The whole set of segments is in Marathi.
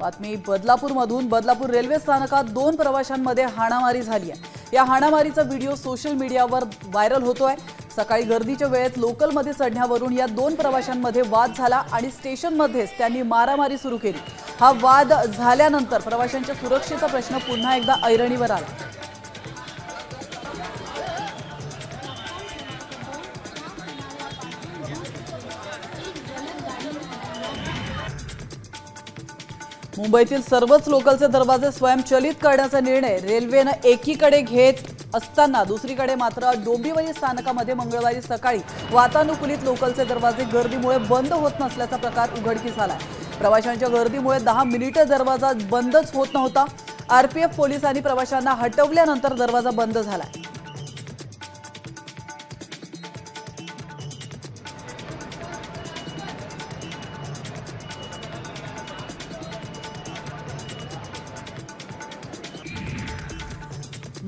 बातमी. बदलापूरमधून बदलापूर रेल्वे स्थानकात दोन प्रवाशांमध्ये हाणामारी झाली आहे. या हाणामारीचा व्हिडिओ सोशल मीडियावर व्हायरल होतोय. सकाळी गर्दीच्या वेळेत लोकलमध्ये चढण्यावरून या दोन प्रवाशांमध्ये वाद झाला आणि स्टेशनमध्येच त्यांनी मारामारी सुरू केली. हा वाद झाल्यानंतर प्रवाशांच्या सुरक्षेचा प्रश्न पुन्हा एकदा ऐरणीवर आला. मुंबईतील सर्वच लोकलचे दरवाजे स्वयंचलित करण्याचा निर्णय रेल्वेनं एकीकडे घेत असताना दुसरीकडे मात्र डोंबिवली स्थानकामध्ये मंगळवारी सकाळी वातानुकूलित लोकलचे दरवाजे गर्दीमुळे बंद होत नसल्याचा प्रकार उघडकीस आलाय. प्रवाशांच्या गर्दीमुळे दहा मिनिटे दरवाजा बंदच होत नव्हता. आरपीएफ पोलिसांनी प्रवाशांना हटवल्यानंतर दरवाजा बंद झालाय.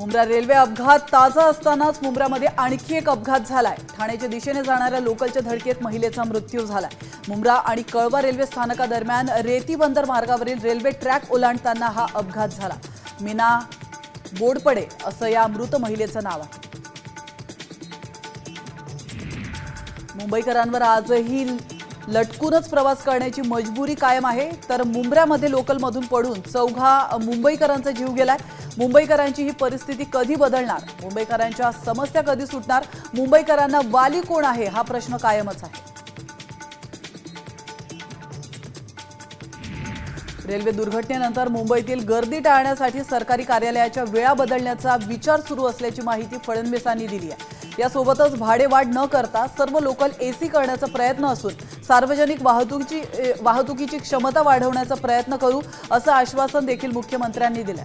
मुंब्रा रेल्वे अपघात ताजा असतानाच मुंब्रामध्ये आणखी एक अपघात झालाय. ठाण्याच्या दिशेने जाणाऱ्या लोकलच्या धडकेत महिलेचा मृत्यू झालाय. मुंब्रा आणि कळवा रेल्वे स्थानकादरम्यान रेती बंदर मार्गावरील रेल्वे ट्रॅक ओलांडताना हा अपघात झाला. मीना बोडपडे असं या मृत महिलेचं नाव आहे. मुंबईकरांवर आजही लटकूनच प्रवास करण्याची मजबुरी कायम आहे. तर मुंब्र्यामध्ये लोकलमधून पडून चौघा मुंबईकरांचा जीव गेलाय. मुंबईकरांची ही परिस्थिती कधी बदलणार? मुंबईकरांच्या समस्या कधी सुटणार? मुंबईकरांना वाली कोण आहे? हा प्रश्न कायमच आहे. रेल्वे दुर्घटनेनंतर मुंबईतील गर्दी टाळण्यासाठी सरकारी कार्यालयाच्या वेळा बदलण्याचा विचार सुरू असल्याची माहिती फडणवीसांनी दिली आहे. यासोबतच भाडेवाढ न करता सर्व लोकल एसी करण्याचा प्रयत्न असून सार्वजनिक वाहतुकीची वाहतुकीची क्षमता वाढवण्याचा प्रयत्न करू असं आश्वासन देखील मुख्यमंत्र्यांनी दिलं